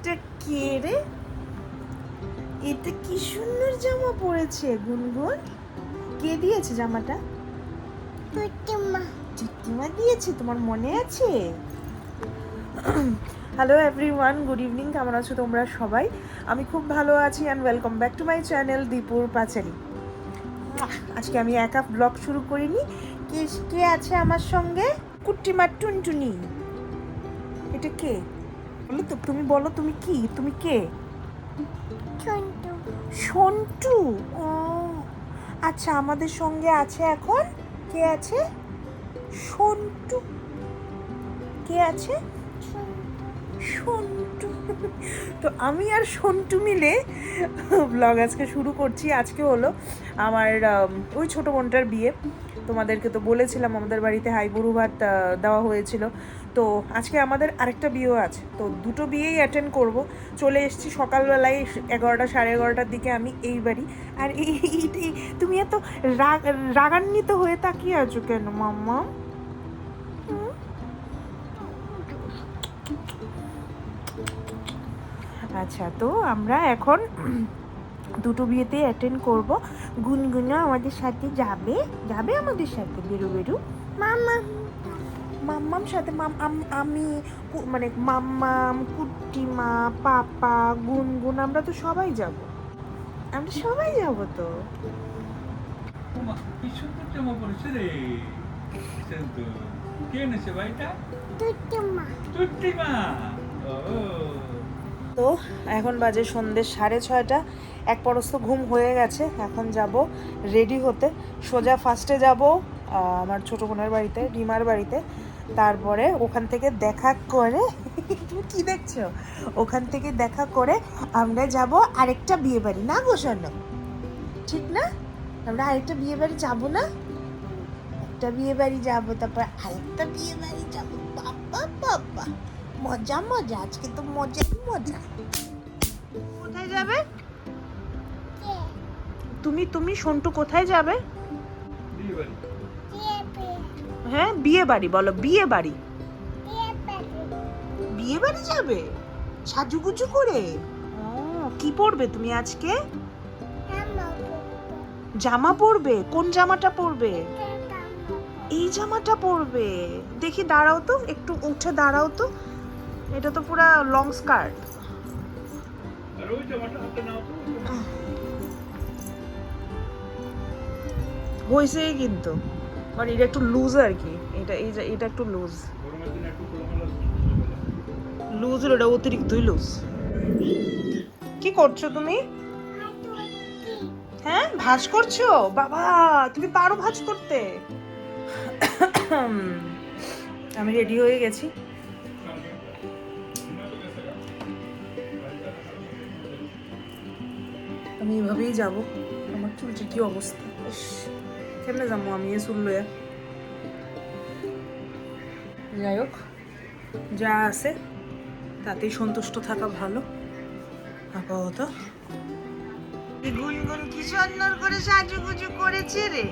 এটা কে রে? এটা কি সুন্দর জামা পরেছে গুনগুন? কে দিয়েছে জামাটা? চিত্তিমা দিয়েছে তোমার মনে আছে? হ্যালো এভরিওয়ান গুড ইভিনিং কেমন আছো তোমরা সবাই? আমি খুব ভালো আছি and welcome back to my channel দীপুর পাচারি আজকে আমি একা ব্লগ শুরু করিনি। কে কে আছে আমার সঙ্গে? কুট্টিমার টুনটুনি। এটা কে? বলো তো তুমি বলো তুমি কি? তুমি কে? সন্টু? ও আচ্ছা আমাদের সঙ্গে আছে এখন? কে আছে? সন্টু। কে আছে? সন্টু। তো আমি আর সন্টু মিলে ব্লগ আজকে শুরু করছি। আজকে হলো আমার ওই ছোট বোনটার বিয়ে। তোমাদেরকে তো বলেছিলাম আমাদের বাড়িতে হাই বুড়ু ভাত দেওয়া হয়েছিল। তো আজকে আমাদের আরেকটা বিয়েও আছে। তো দুটো বিয়েই অ্যাটেন্ড করব। চলে এসেছি সকালবেলায় এগারোটা সাড়ে এগারোটার দিকে আমি এই বাড়ি। আর এই তুমি এত রাগ, রাগান্বিত হয়ে তাকিয়ে আছো কেন, মাম্মা? আচ্ছা তো আমরা এখন দুটো বিয়েতে অ্যাটেন্ড করব। গুনগুনা আমাদের সাথে যাবে। যাবে আমাদের সাথে, বেরু বেরু। মামা মাম্মাম সাথে মাম আমি মানে মাম্মাম কুট্টিমা পাপা গুনগুন আমরা তো সবাই যাব। আমরা সবাই যাব তো। তো এখন বাজে সন্ধ্যে সাড়ে ছয়টা। এক পরস্ত ঘুম হয়ে গেছে এখন যাব রেডি হতে। সোজা ফার্স্টে যাব আমার ছোটো বোনের বাড়িতে রিমার বাড়িতে। তারপরে ওখান থেকে দেখা করে তুমি কি দেখছ? ওখান থেকে দেখা করে আমরা যাব আরেকটা বিয়ে বাড়ি না গো ঠিক না? আমরা আরেকটা বিয়ে বাড়ি যাব না? একটা বিয়ে বাড়ি যাব তারপর আরেকটা বিয়ে বাড়ি যাব। বাবা বাবা মজা মজা আজকে তো মজাই মজা। কোথায় যাবে? তুমি তুমি সন্টু কোথায় যাবে? বিয়ে বাড়ি হ্যাঁ বিয়ে বাড়ি বলো বিয়ে বাড়ি। বিয়ে বাড়ি। যাবে? সাজুগুজু করে? ও কি পরবে তুমি আজকে? জামা পরবে। কোন জামাটা পরবে? এই জামাটা পরবে। দেখি দাঁড়াও তো একটু উঠে দাঁড়াও তো। এটা তো পুরো লং স্কার্ট। হয়েছে কিন্তু। মানে এটা একটু লুজ আর কি। এটা এই যে- এটা একটু লুজ গরমের দিনে একটু খোলামেলা লুজ অতিরিক্তই লুজ কি করছ তুমি? হ্যাঁ? ভাজ করছ? বাবা, তুমি পারো ভাজ করতে। আমি রেডি হয়ে গেছি। আমি এভাবেই যাব। আমার চুলটির কি অবস্থা? কেমনে যাব আমি এ চুল লয়ে যাই হোক যা আছে তাতেই সন্তুষ্ট থাকা ভালো। আপাতত। গুনগুন কি সুন্দর করে সাজুগুজু করেছে রে।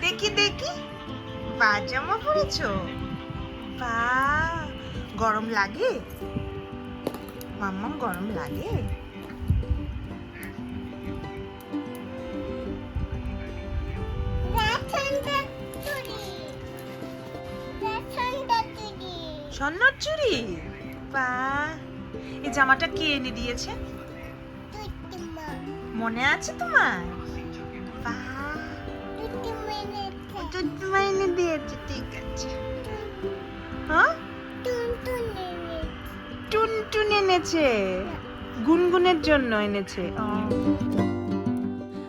দেখি দেখি। পাজামা পরেছো? বা গরম লাগে? মাম্মাম গরম লাগে? স্বর্ণর চুরি? বা এই জামাটা কে এনে দিয়েছে? মনে আছে তোমার? এনে দিয়েছে ঠিক আছে। হ্যাঁ? টুনটুন এনেছে। গুনগুনের জন্য এনেছে।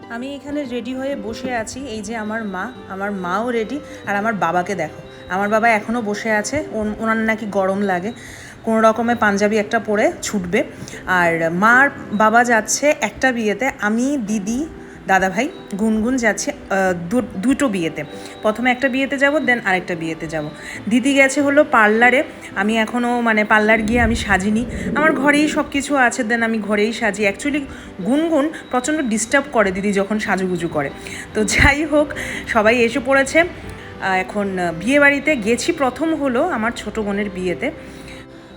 আমি এখানে রেডি হয়ে বসে আছি। এই যে আমার মা আমার মাও রেডি। আর আমার বাবাকে দেখো। আমার বাবা এখনও বসে আছে। ওন- ওনার নাকি গরম লাগে। কোনো রকমে পাঞ্জাবি একটা পরে ছুটবে। আর মার বাবা যাচ্ছে একটা বিয়েতে, আমি, দিদি দাদা ভাই গুনগুন যাচ্ছে দুটো বিয়েতে। প্রথমে একটা বিয়েতে যাব, দেন আরেকটা বিয়েতে যাব। দিদি গেছে হলো পার্লারে। আমি এখনও মানে পার্লার গিয়ে আমি সাজিনি। আমার ঘরেই সব কিছু আছে, দেন আমি ঘরেই সাজি। অ্যাকচুয়ালি গুনগুন প্রচণ্ড ডিস্টার্ব করে দিদি যখন সাজুগুজু করে। তো যাই হোক, সবাই এসে পড়েছে। এখন বিয়ে বাড়িতে গেছি। প্রথম হলো আমার ছোট বোনের বিয়েতে।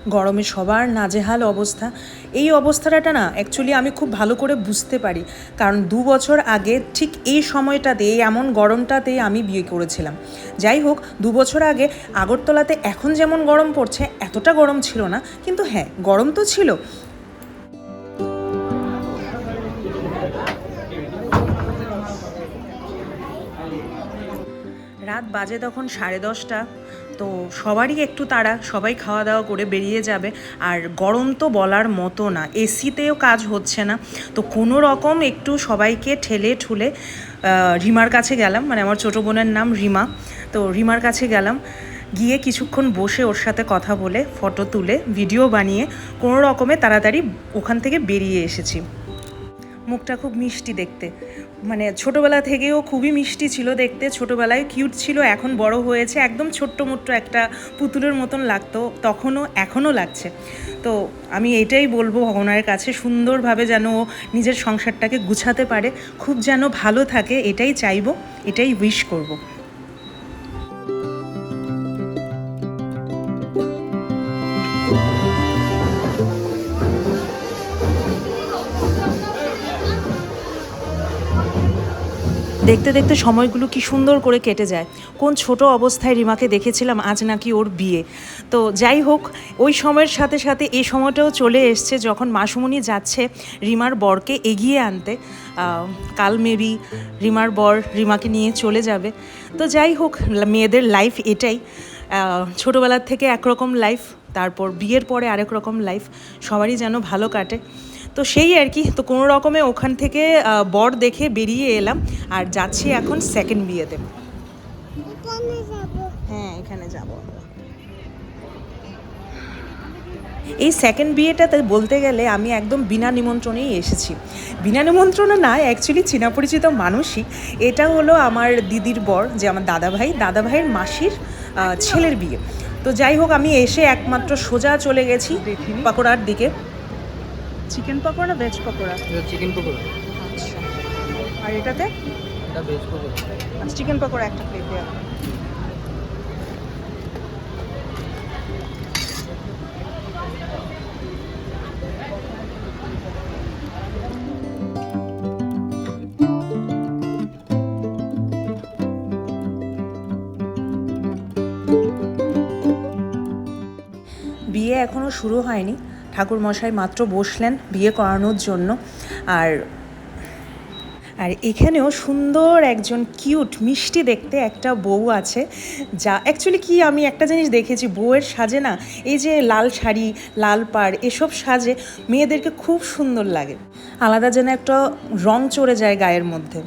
গরমে সবার নাজেহাল অবস্থা। এই অবস্থাটা না অ্যাকচুয়ালি আমি খুব ভালো করে বুঝতে পারি। কারণ দু বছর আগে ঠিক এই সময়টাতে এমন গরমটাতেই আমি বিয়ে করেছিলাম। যাই হোক, দু বছর আগে আগরতলাতে এখন যেমন গরম পড়ছে, এতটা গরম ছিল না। কিন্তু হ্যাঁ গরম তো ছিল। রাত বাজে তখন সাড়ে দশটা, তো সবারই একটু তাড়া, সবাই খাওয়া দাওয়া করে বেরিয়ে যাবে। আর গরম তো বলার মতো না, এসিতেও কাজ হচ্ছে না। তো কোনো রকম একটু সবাইকে ঠেলে ঠুলে রিমার কাছে গেলাম। মানে আমার ছোটো বোনের নাম রিমা। তো রিমার কাছে গেলাম। গিয়ে কিছুক্ষণ বসে ওর সাথে কথা বলে, ফটো তুলে, ভিডিও বানিয়ে, কোনো রকমে তাড়াতাড়ি ওখান থেকে বেরিয়ে এসেছি। মুখটা খুব মিষ্টি দেখতে। মানে ছোটোবেলা থেকেও খুবই মিষ্টি ছিল দেখতে, ছোটোবেলায় কিউট ছিল, এখন বড় হয়েছে, একদম ছোট্ট মোট্ট একটা পুতুলের মতন লাগতো, তখনও এখনও লাগছে। তো আমি এটাই বলব ভগবানের কাছে, সুন্দরভাবে যেন ও নিজের সংসারটাকে গুছাতে পারে, খুব যেন ভালো থাকে, এটাই চাইব, এটাই উইশ করব। দেখতে দেখতে সময়গুলো কি সুন্দর করে কেটে যায়। কোন ছোট অবস্থায় রিমাকে দেখেছিলাম, আজ নাকি ওর বিয়ে। তো যাই হোক, ওই সময়ের সাথে সাথে এই সময়টাও চলে এসছে যখন মাসুমণি যাচ্ছে রিমার বরকে এগিয়ে আনতে। কাল মেবি রিমার বর রিমাকে নিয়ে চলে যাবে। তো যাই হোক, মেয়েদের লাইফ এটাই। ছোটোবেলার থেকে একরকম লাইফ তারপর বিয়ের পরে আরেক রকম লাইফ সবারই যেন ভালো কাটে। তো সেই আর কি তো কোনো রকমে ওখান থেকে বর দেখে বেরিয়ে এলাম আর যাচ্ছি এখন সেকেন্ড বিয়েতে। হ্যাঁ এখানে যাব এই সেকেন্ড বিয়েটাতে বলতে গেলে আমি একদম বিনা নিমন্ত্রণেই এসেছি। বিনা নিমন্ত্রণে না অ্যাকচুয়ালি চীনা পরিচিত মানুষই। এটা হলো আমার দিদির বর যে আমার দাদাভাই। দাদাভাইয়ের মাসির ছেলের বিয়ে। তো যাই হোক আমি এসে একমাত্র সোজা চলে গেছি পাকোড়ার দিকে। চিকেন পকোড়া না ভেজ পকোড়া? চিকেন পকোড়া। আচ্ছা। আর এটাতে? এটা ভেজ পকোড়া। আচ্ছা চিকেন পকোড়া একটা প্লেট দেওয়া বিয়ে এখনও শুরু হয়নি। ঠাকুর মশাই মাত্র বসলেন বিয়ে করানোর জন্য। আর আর এখানেও সুন্দর একজন কিউট, মিষ্টি দেখতে একটা বউ আছে, যা অ্যাকচুয়ালি কি আমি একটা জিনিস দেখেছি, বউয়ের সাজে না, এই যে লাল শাড়ি, লাল পাড়, এসব সাজে মেয়েদেরকে খুব সুন্দর লাগে। আলাদা যেন একটা রং চড়ে যায় গায়ের মধ্যে।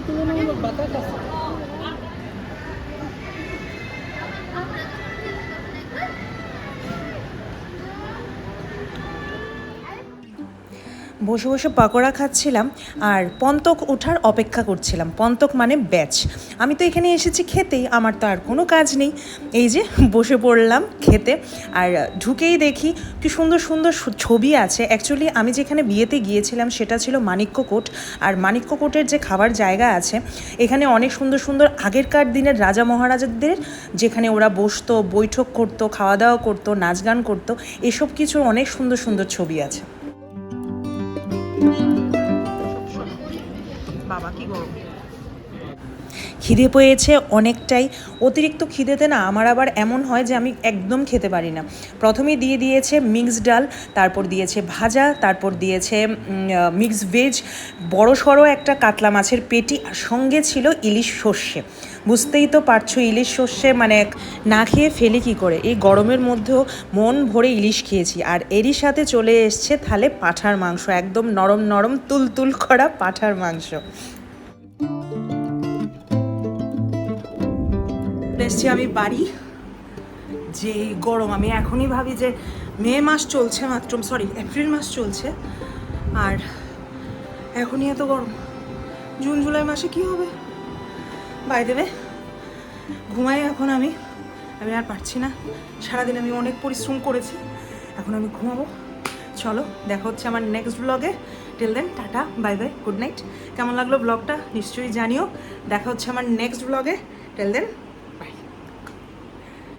く車にもバタかす。বসে বসে পাকোড়া খাচ্ছিলাম আর পন্তক ওঠার অপেক্ষা করছিলাম। পন্তক মানে ব্যাচ। আমি তো এখানে এসেছি খেতেই, আমার তো আর কোনো কাজ নেই। এই যে বসে পড়লাম খেতে আর ঢুকেই দেখি কি সুন্দর সুন্দর ছবি আছে। অ্যাকচুয়ালি আমি যেখানে বিয়েতে গিয়েছিলাম সেটা ছিল মানিক্য কোট আর মানিক্য কোটের যে খাবার জায়গা আছে, এখানে অনেক সুন্দর সুন্দর আগেরকার দিনের রাজা মহারাজাদের যেখানে ওরা বসতো, বৈঠক করতো, খাওয়া দাওয়া করতো, নাচ গান করতো, এসব কিছুর অনেক সুন্দর সুন্দর ছবি আছে। খিদে পেয়েছে অনেকটাই। অতিরিক্ত খিদেতে না আমার আবার এমন হয় যে আমি একদম খেতে পারি না। প্রথমে দিয়ে দিয়েছে মিক্সড ডাল, তারপর দিয়েছে ভাজা, তারপর দিয়েছে মিক্স ভেজ বড় সড়ো একটা কাতলা মাছের পেটি, আর সঙ্গে ছিল ইলিশ সর্ষে। বুঝতেই তো পারছ ইলিশ সর্ষে মানে না খেয়ে ফেলি কি করে? এই গরমের মধ্যেও মন ভরে ইলিশ খেয়েছি। আর এরই সাথে চলে এসছে তাহলে পাঁঠার মাংস, একদম নরম নরম তুলতুল করা পাঁঠার মাংস। এসছি আমি বাড়ি। যে গরম, আমি এখনই ভাবি যে মে মাস চলছে মাত্র সরি এপ্রিল মাস চলছে। আর এখনই এত গরম। জুন, জুলাই মাসে কি হবে? বাই দেবে ঘুমাই এখন আমি। আমি আর পারছি না। সারাদিন আমি অনেক পরিশ্রম করেছি। এখন আমি ঘুমাবো। চলো, দেখা হচ্ছে আমার নেক্সট ব্লগে till then tata bye bye good night কেমন লাগল ব্লগটা নিশ্চয়ই জানিও। দেখা হচ্ছে আমার নেক্সট ব্লগে টিল দেন